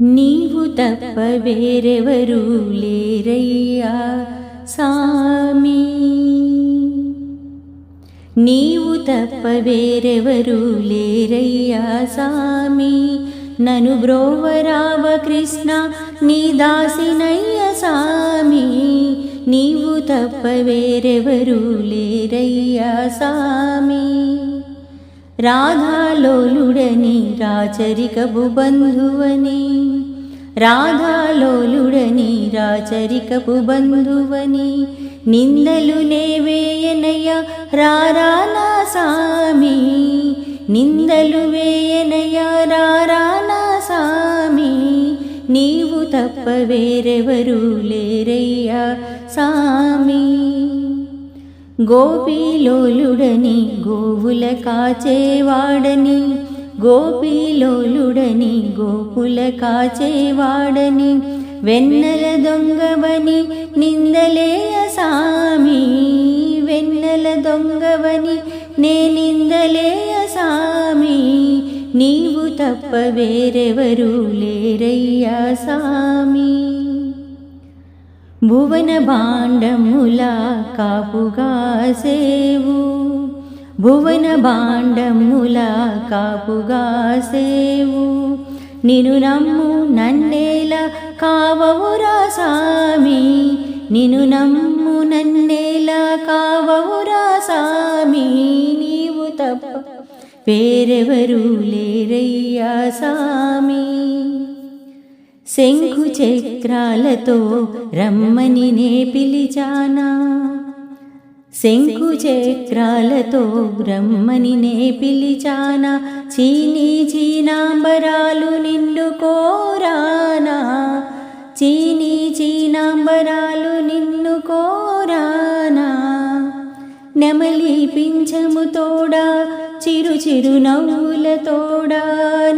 నీవు తప్ప వేరెవరు లేరయ్యా సామి. నీవు తప్ప వేరెవరు లేరయ్యా సామి. నను బ్రోవరావ కృష్ణ నీ దాసినయ్య సామి. నీవు తప్ప వేరెవరు లేరయ్యా సామి. రాధాలోలుడని రాచరికపు బంధువని రాధాలోలుడని రాచరికపు బంధువని నిందలు నేవేయనయ్య రారానా సామి నిందలు వేయనయ్య రారానా సామి నీవు తప్ప వేరెవరూ లేరయ్యా సామి. గోపీలోలుడని గోవుల కాచేవాడని గోపీలోలుడని గోపుల కాచేవాడని వెన్నెల దొంగవని నిందలేయ సామి వెన్నెల దొంగవని నే నిందలేయ సామి నీవు తప్ప వేరెవరూ లేరయ్యా సామీ. భువన భాండముల కాపుగా సేవు. భువన భాండముల కాపుగా సేవు. నిను నమ్ము నన్నేల కావవురా సామి. నిను నమ్ము నన్నేల కావవురా సామి. నీవు తప్ప వేరెవరు లేరయ్యా సామి. శంఖు చక్రాలతో రమ్మని నే పిలిచానా? శంఖు చక్రాలతో రమ్మని నే పిలిచానా? చీనీ చీనాంబరాలు నిన్ను కోరానా? చీనీ చీనాంబరాలు నిన్ను కోరానా? నెమలి పింఛము తోడా చిరు చిరు నవ్వుల తోడా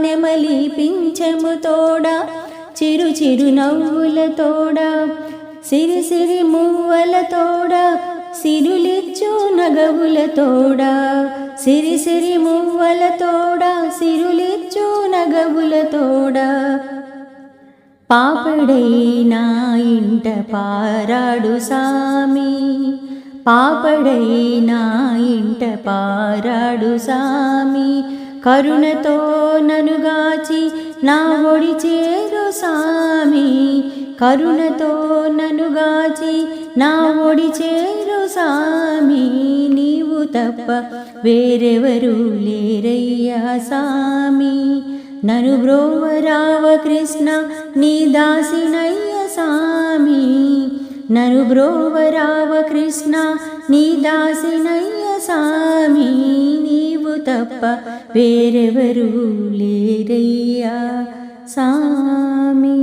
నెమలి పింఛము తోడా చిరు చిరు నవ్వుల తోడ సిరి సిరి మువ్వల తోడ సిరులిచ్చు నగవుల తోడ సిరి సిరి మువ్వల తోడ సిరులిచ్చు నగవుల తోడ పాపడైనా ఇంట పారాడు సామి పాపడైనా ఇంట పారాడు సామి కరుణతో ననుగాచి నా ఒడి చేరు సామి కరుణతో ననుగాచి నా ఒడి చేరు సామి నీవు తప్ప వేరెవరు లేరయ్యా సామి. నను బ్రోవరావ కృష్ణ నీ దాసినయ్య సామి. నను బ్రోవరావ కృష్ణ నీ దాసినయ్య సామి నీవు తప్ప వేరెవరు లేరయ్యా సామి